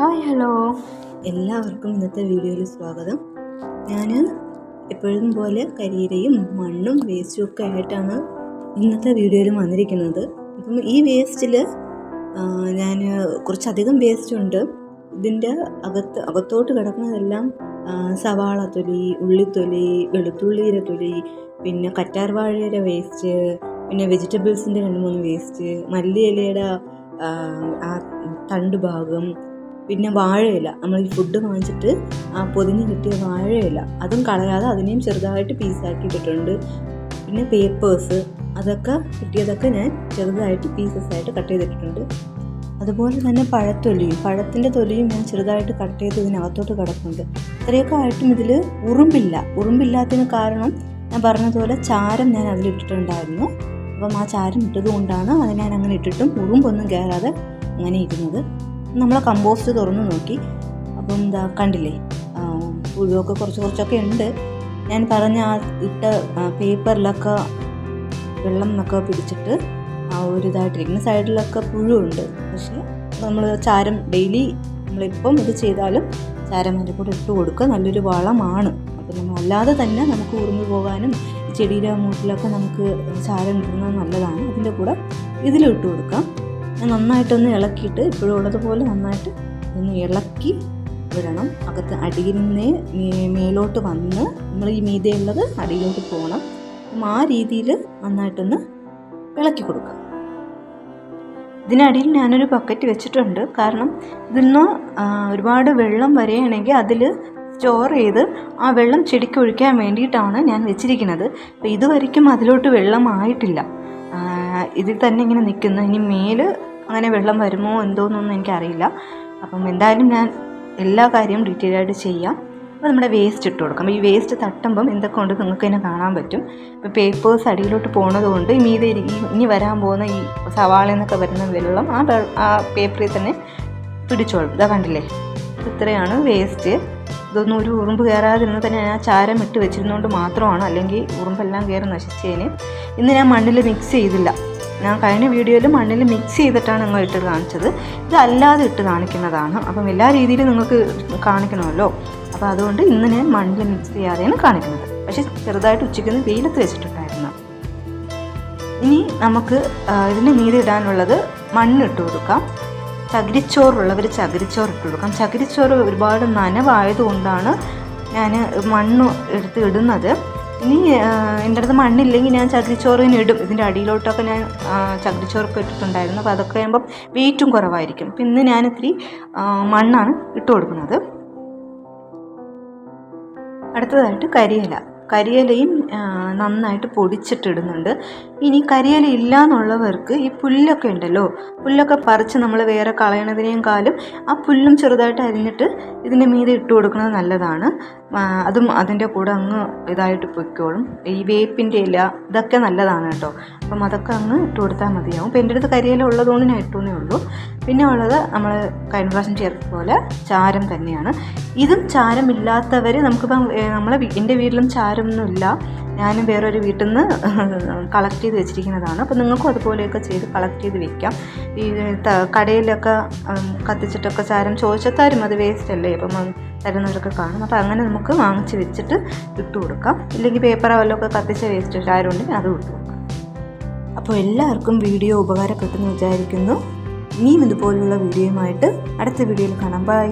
Hi hello എല്ലാവർക്കും ഇന്നത്തെ വീഡിയോയിൽ സ്വാഗതം. ഞാൻ എപ്പോഴും പോലെ കരിയിലയും മണ്ണും വേസ്റ്റും ഒക്കെ ആയിട്ടാണ് ഇന്നത്തെ വീഡിയോയിൽ വന്നിരിക്കുന്നത്. അപ്പം ഈ വേസ്റ്റിൽ ഞാൻ കുറച്ചധികം വേസ്റ്റ് ഉണ്ട്. ഇതിന്റെ അകത്ത് അകത്തോട്ട് കിടക്കുന്നതെല്ലാം സവാള തൊലി ഉള്ളിത്തൊലി വെളുത്തുള്ളിയുടെ തൊലി പിന്നെ കറ്റാർവാഴയുടെ വേസ്റ്റ് പിന്നെ വെജിറ്റബിൾസിന്റെ രണ്ട് മൂന്ന് വേസ്റ്റ് മല്ലിയിലയുടെ ആ തണ്ട് ഭാഗം പിന്നെ വാഴയില. നമ്മൾ ഈ ഫുഡ് വാങ്ങിച്ചിട്ട് ആ പൊതിഞ്ഞ് കിട്ടിയ വാഴയില. അതും കളയാതെ അതിനെയും ചെറുതായിട്ട് പീസാക്കിയിട്ടിട്ടുണ്ട് പിന്നെ പേപ്പേഴ്സ് അതൊക്കെ കിട്ടിയതൊക്കെ ഞാൻ ചെറുതായിട്ട് പീസസ് ആയിട്ട് കട്ട് ചെയ്തിട്ടുണ്ട് അതുപോലെ തന്നെ പഴത്തൊലിയും. പഴത്തിന്റെ തൊലിയും ഞാൻ ചെറുതായിട്ട് കട്ട് ചെയ്ത് ഇതിനകത്തോട്ട് കിടക്കുന്നുണ്ട് ഇത്രയൊക്കെ ആയിട്ടും ഇതിൽ ഉറുമ്പില്ല. ഉറുമ്പില്ലാത്തതിന് കാരണം ഞാൻ പറഞ്ഞതുപോലെ ചാരം ഞാൻ അതിലിട്ടിട്ടുണ്ടായിരുന്നു. അപ്പം ആ ചാരം ഇട്ടത് കൊണ്ടാണ് അത് ഞാൻ അങ്ങനെ ഇട്ടിട്ടും ഉറുമ്പൊന്നും കയറാതെ അങ്ങനെ ഇരുന്നത് നമ്മൾ കമ്പോസ്റ്റ് തുറന്ന് നോക്കി. അപ്പം എന്താ കണ്ടില്ലേ? പുഴുവൊക്കെ കുറച്ച് കുറച്ചൊക്കെ ഉണ്ട്. ഞാൻ പറഞ്ഞ ആ ഇട്ട പേപ്പറിലൊക്കെ വെള്ളം എന്നൊക്കെ പിടിച്ചിട്ട് ആ ഒരു ഇതായിട്ടിരിക്കുന്ന. സൈഡിലൊക്കെ പുഴുണ്ട് പക്ഷേ നമ്മൾ ചാരം ഡെയിലി നമ്മളിപ്പം ഇത് ചെയ്താലും ചാരം അതിന്റെ കൂടെ ഇട്ട് കൊടുക്കുക നല്ലൊരു വളമാണ്. അപ്പം നമ്മൾ അല്ലാതെ തന്നെ നമുക്ക് ഉറുമ്പ് പോകാനും ചെടിയുടെ മൂട്ടിലൊക്കെ നമുക്ക് ചാരം ഇടുന്നത് നല്ലതാണ്. അതിന്റെ കൂടെ ഇതിലും ഇട്ട് കൊടുക്കാം. ഞാൻ നന്നായിട്ടൊന്ന് ഇളക്കിയിട്ട് ഇപ്പോഴും ഉള്ളതുപോലെ നന്നായിട്ട് ഒന്ന് ഇളക്കി വിടണം. അകത്ത് അടിയിൽ നിന്നേ മേലോട്ട് വന്ന് നമ്മൾ ഈ മീതയുള്ളത് അടിയിലോട്ട് പോകണം. അപ്പം ആ രീതിയിൽ നന്നായിട്ടൊന്ന് ഇളക്കി കൊടുക്കുക ഇതിനടിയിൽ ഞാനൊരു ബക്കറ്റ് വെച്ചിട്ടുണ്ട്. കാരണം ഇതിൽ നിന്ന് ഒരുപാട് വെള്ളം വരികയാണെങ്കിൽ അതിൽ സ്റ്റോർ ചെയ്ത് ആ വെള്ളം ചെടിക്ക് ഒഴിക്കാൻ വേണ്ടിയിട്ടാണ് ഞാൻ വെച്ചിരിക്കുന്നത്. അപ്പോൾ ഇതുവരയ്ക്കും അതിലോട്ട് വെള്ളം ആയിട്ടില്ല ആ, ഇതിൽ തന്നെ ഇങ്ങനെ നിൽക്കുന്നു. ഇനി മേൽ അങ്ങനെ വെള്ളം വരുമോ എന്തോന്നൊന്നും എനിക്കറിയില്ല. അപ്പം എന്തായാലും ഞാൻ എല്ലാ കാര്യവും ഡീറ്റെയിൽ ആയിട്ട് ചെയ്യാം. അപ്പോൾ നമ്മുടെ വേസ്റ്റ് ഇട്ട് കൊടുക്കാം. ഈ വേസ്റ്റ് തട്ടുമ്പം എന്തൊക്കെ ഉണ്ട് നിങ്ങൾക്ക് തന്നെ കാണാൻ പറ്റും. ഇപ്പോൾ പേപ്പേഴ്സ് അടിയിലോട്ട് പോണത് കൊണ്ട് മീതെ ഇനി വരാൻ പോകുന്ന ഈ സവാളയിൽ നിന്നൊക്കെ വരുന്ന വെള്ളം ആ ആ പേപ്പറിൽ തന്നെ പിടിച്ചോളും. ഇതാ കണ്ടില്ലേ? ഇത്രയാണ് വേസ്റ്റ് ഇതൊന്നും ഒരു ഉറുമ്പ് കയറാതിരുന്ന് തന്നെ ഞാൻ ചാരം ഇട്ട് വെച്ചിരുന്നുകൊണ്ട് മാത്രമാണ്. അല്ലെങ്കിൽ ഉറുമ്പെല്ലാം കയറി നശിച്ചതിന് ഇന്ന് ഞാൻ മണ്ണിൽ മിക്സ് ചെയ്തില്ല. ഞാൻ കഴിഞ്ഞ വീഡിയോയിൽ മണ്ണിൽ മിക്സ് ചെയ്തിട്ടാണ് നിങ്ങൾ ഇട്ട് കാണിച്ചത്. ഇതല്ലാതെ ഇട്ട് കാണിക്കുന്നതാണ്. അപ്പം എല്ലാ രീതിയിലും നിങ്ങൾക്ക് കാണിക്കണമല്ലോ. അപ്പോൾ അതുകൊണ്ട് ഇന്ന് ഞാൻ മണ്ണിൽ മിക്സ് ചെയ്യാതെയാണ് കാണിക്കുന്നത്. പക്ഷേ ചെറുതായിട്ട് ഉച്ചയ്ക്ക് വെയിലത്ത് വെച്ചിട്ടുണ്ടായിരുന്നു. ഇനി നമുക്ക് ഇതിന് മീതെ ഇടാനുള്ളത് മണ്ണിട്ട് കൊടുക്കാം. ചകിരിച്ചോറുള്ളവർ ചകിരിച്ചോറ് ഇട്ട് കൊടുക്കാം. ചകിരിച്ചോറ് ഒരുപാട് നനവായതുകൊണ്ടാണ് ഞാൻ മണ്ണ് എടുത്ത് ഇടുന്നത്. ഇനി എന്റെ അടുത്ത് മണ്ണില്ലെങ്കിൽ ഞാൻ ചകിരിച്ചോറിന് ഇടും. ഇതിന്റെ അടിയിലോട്ടൊക്കെ ഞാൻ ചകിരിച്ചോറൊക്കെ ഇട്ടിട്ടുണ്ടായിരുന്നു. അപ്പോൾ അതൊക്കെ ആകുമ്പം വെയിറ്റും കുറവായിരിക്കും. അപ്പം ഇന്ന് ഞാൻ ഇത്തിരി മണ്ണാണ് ഇട്ട് കൊടുക്കുന്നത്. അടുത്തതായിട്ട് കരിയില. കരിയിലയും നന്നായിട്ട് പൊടിച്ചിട്ടിടുന്നുണ്ട്. ഇനി കരിയില ഇല്ല എന്നുള്ളവർക്ക് ഈ പുല്ലൊക്കെ ഉണ്ടല്ലോ പുല്ലൊക്കെ പറിച്ച് നമ്മൾ വേറെ കളയണതിനേയും കാലും ആ പുല്ലും ചെറുതായിട്ട് അരിഞ്ഞിട്ട് ഇതിന്റെ മീതെ ഇട്ട് കൊടുക്കുന്നത് നല്ലതാണ്. അതും അതിന്റെ കൂടെ അങ്ങ് ഇതായിട്ട് പൊയ്ക്കോളും. ഈ വേപ്പിന്റെ ഇല ഇതൊക്കെ നല്ലതാണ് കേട്ടോ. അപ്പം അതൊക്കെ അങ്ങ് ഇട്ട് കൊടുത്താൽ മതിയാവും. അപ്പം എന്റെ അടുത്ത് കരിയില ഉള്ളതുകൊണ്ട് ഞാൻ ഇട്ടുവെന്നേ ഉള്ളൂ. പിന്നെ ഉള്ളത് നമ്മൾ കഴിഞ്ഞ പ്രാവശ്യം ചേർത്ത പോലെ ചാരം തന്നെയാണ്. ഇതും ചാരമില്ലാത്തവർ നമുക്കിപ്പം നമ്മളെ എന്റെ വീട്ടിലും ചാരമൊന്നുമില്ല. ഞാനും വേറൊരു വീട്ടിൽ നിന്ന് കളക്ട് ചെയ്ത് വെച്ചിരിക്കുന്നതാണ്. അപ്പോൾ നിങ്ങൾക്കും അതുപോലെയൊക്കെ ചെയ്ത് കളക്ട് ചെയ്ത് വെക്കാം. ഈ കടയിലൊക്കെ കത്തിച്ചിട്ടൊക്കെ ചാരം ചോദിച്ചാൽ അത് വേസ്റ്റ് അല്ലേ? അപ്പം തരുന്നവരൊക്കെ കാണും. അപ്പോൾ അങ്ങനെ നമുക്ക് വാങ്ങിച്ച് വെച്ചിട്ട് ഇട്ട് കൊടുക്കാം. ഇല്ലെങ്കിൽ പേപ്പറോ വല്ലതൊക്കെ കത്തിച്ച വേസ്റ്റ് ചാരം ഉണ്ടെങ്കിൽ അതും ഇട്ട് കൊടുക്കാം. അപ്പോൾ എല്ലാവർക്കും വീഡിയോ ഉപകാരപ്പെട്ടെന്ന് വിചാരിക്കുന്നു. ഇനിയും ഇതുപോലുള്ള വീഡിയോയുമായിട്ട് അടുത്ത വീഡിയോയിൽ കാണാം. ബൈ